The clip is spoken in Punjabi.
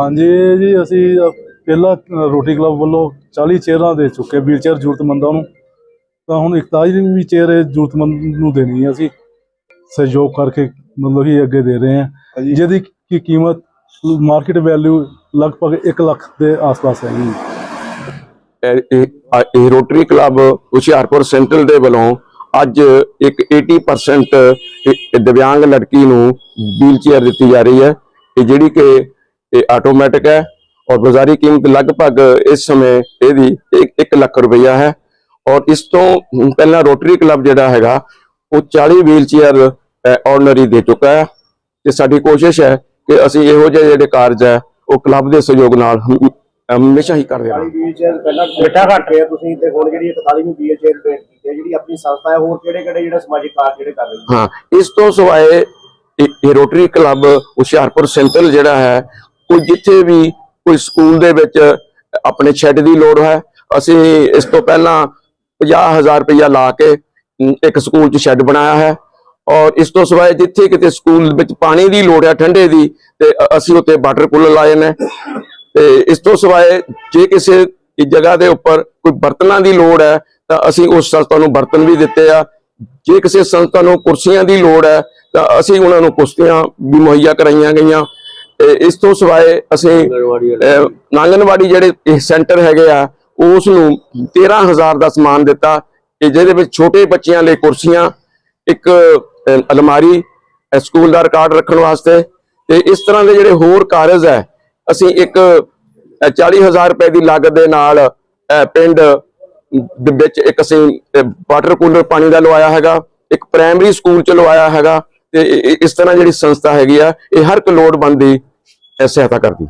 ਹਾਂਜੀ ਜੀ ਅਸੀਂ ਪਹਿਲਾਂ ਅ, ਰੋਟੀ ਕਲੱਬ ਵੱਲੋਂ 40 ਚੇਅਰਾਂ ਦੇ ਚੁੱਕੇ ਵੀਲਚੇਅਰ ਜ਼ਰੂਰਤਮੰਦਾਂ ਨੂੰ। ਤਾਂ ਹੁਣ 41 ਵੀ ਚੇਅਰ ਜ਼ਰੂਰਤਮੰਦ ਨੂੰ ਦੇਣੀ ਹੈ ਅਸੀਂ। ਸਹਿਯੋਗ ਕਰਕੇ ਮਤਲਬ ਕਿ ਅੱਗੇ ਦੇ ਰਹੇ ਹਾਂ। ਜਿਹਦੀ ਕੀ ਕੀਮਤ ਮਾਰਕੀਟ ਵੈਲਿਊ ਲਗਭਗ 1 ਲੱਖ ਦੇ ਆਸ-ਪਾਸ ਹੈਗੀ। ਹੈ ਇਹ ਰੋਟਰੀ ਕਲੱਬ ਹੁਸ਼ਿਆਰਪੁਰ ਸੈਂਟਰਲ ਦੇ ਵੱਲੋਂ ਅੱਜ ਇੱਕ 80% ਇਹ ਦਿਵਿਆਂਗ ਲੜਕੀ ਨੂੰ ਵੀਲ ਚੇਅਰ ਦਿੱਤੀ ਜਾ ਰਹੀ ਹੈ। ਇਹ ਜਿਹੜੀ ਕਿ ਇਹ ਆਟੋਮੈਟਿਕ ਹੈ ਔਰ ਬਾਜ਼ਾਰੀ ਕੀਮਤ ਲਗਭਗ ਇਸ ਸਮੇਂ ਇਹਦੀ 1 ਲੱਖ ਰੁਪਈਆ ਹੈ ਔਰ ਇਸ ਤੋਂ ਪਹਿਲਾਂ ਰੋਟਰੀ ਕਲੱਬ ਜਿਹੜਾ ਹੈਗਾ ਉਹ 40 ਵੀਲ ਚੇਅਰ ਆਰਡੀਨਰੀ ਦੇ ਚੁੱਕਾ ਹੈ ਤੇ ਸਾਡੀ ਕੋਸ਼ਿਸ਼ ਹੈ ਕਿ ਅਸੀਂ ਇਹੋ ਜਿਹੇ ਜਿਹੜੇ ਕਾਰਜ ਹੈ ਉਹ ਕਲੱਬ ਦੇ ਸਹਿਯੋਗ ਨਾਲ ਹਮ- ਹਮੇਸ਼ਾ ਹੀ ਕਰਦੇ ਵੀਲਚੇਅਰ ਪਹਿਲਾਂ ਬੇਟਾ ਘੱਟ ਰਿਹਾ ਤੁਸੀਂ ਤੇ ਹੁਣ ਜਿਹੜੀ 41ਵੀਂ ਵੀਲਚੇਅਰ ਡੋਨੇਟ ਕੀਤੀ ਹੈ ਜਿਹੜੀ ਆਪਣੀ ਸੰਸਥਾ ਹੈ ਹੋਰ ਕਿਹੜੇ ਕਿਹੜੇ ਜਿਹੜਾ ਸਮਾਜਿਕ ਕਾਰਜ ਜਿਹੜੇ ਕਰ ਰਹੀ ਹੈ? ਹਾਂ ਇਸ ਤੋਂ ਸਿਵਾਏ ਇਹ ਇਹ ਰੋਟਰੀ ਕਲੱਬ ਹੁਸ਼ਿਆਰਪੁਰ ਸੈਂਟਰਲ ਜਿਹੜਾ ਹੈ ਕੋਈ ਜਿੱਥੇ ਵੀ ਕੋਈ ਸਕੂਲ ਦੇ ਵਿੱਚ ਆਪਣੇ ਸ਼ੈੱਡ ਦੀ ਲੋੜ ਹੈ, ਅਸੀਂ ਇਸ ਤੋਂ ਪਹਿਲਾਂ 50000 ਰੁਪਇਆ ਲਾ ਕੇ ਇੱਕ ਸਕੂਲ 'ਚ ਸ਼ੈੱਡ ਬਣਾਇਆ ਹੈ ਔਰ ਇਸ ਤੋਂ ਸਿਵਾਏ ਜਿੱਥੇ ਕਿਤੇ ਸਕੂਲ ਵਿੱਚ ਪਾਣੀ ਦੀ ਲੋੜ ਹੈ, ਠੰਡੇ ਦੀ, ਤੇ ਅਸੀਂ ਉੱਤੇ ਵਾਟਰ ਕੂਲਰ ਲਾਏ ਨੇ। ਤੇ ਇਸ ਤੋਂ ਸਿਵਾਏ ਜੇ ਕਿਸੇ ਜਗ੍ਹਾ ਦੇ ਉੱਪਰ ਕੋਈ ਬਰਤਨਾਂ ਦੀ ਲੋੜ ਹੈ, ਤਾਂ ਅਸੀਂ ਉਸ ਸੰਸਥਾ ਨੂੰ ਬਰਤਨ ਵੀ ਦਿੱਤੇ ਆ। ਜੇ ਕਿਸੇ ਸੰਸਥਾ ਨੂੰ ਕੁਰਸੀਆਂ ਦੀ ਲੋੜ ਹੈ, ਤਾਂ ਅਸੀਂ ਉਹਨਾਂ ਨੂੰ ਕੁਰਸੀਆਂ ਵੀ ਮੁਹੱਈਆ ਕਰਾਈਆਂ ਗਈਆਂ। ਇਸ ਤੋਂ ਸਿਵਾਏ ਅਸੀਂ ਆਂਗਣਵਾੜੀ ਜਿਹੜੇ ਇਹ ਸੈਂਟਰ ਹੈਗੇ ਆ ਉਸ ਨੂੰ 13000 ਦਾ ਸਮਾਨ ਦਿੱਤਾ ਕਿ ਜਿਹਦੇ ਵਿੱਚ ਛੋਟੇ ਬੱਚਿਆਂ ਲਈ ਕੁਰਸੀਆਂ ਇੱਕ ਅਲਮਾਰੀ ਸਕੂਲ ਦਾ ਰਿਕਾਰਡ ਰੱਖਣ ਵਾਸਤੇ ਤੇ ਇਸ ਤਰ੍ਹਾਂ ਦੇ ਜਿਹੜੇ ਹੋਰ ਕਾਰਜ ਹੈ ਅਸੀਂ ਇੱਕ ਅਹ, 40000 ਰੁਪਏ ਦੀ ਲਾਗਤ ਦੇ ਨਾਲ ਪਿੰਡ ਦੇ ਵਿੱਚ ਇੱਕ ਅਸੀਂ ਵਾਟਰ ਕੂਲਰ ਪਾਣੀ ਦਾ ਲਵਾਇਆ ਹੈਗਾ ਇੱਕ ਪ੍ਰਾਇਮਰੀ ਸਕੂਲ ਚ ਲਵਾਇਆ ਹੈਗਾ ਤੇ ਇਸ ਤਰ੍ਹਾਂ ਜਿਹੜੀ ਸੰਸਥਾ ਹੈਗੀ ਆ ਇਹ ਹਰ ਇੱਕ ਲੋੜਵੰਦ ਦੀ ਅਹ, ਸਹਾਇਤਾ ਕਰਦੀ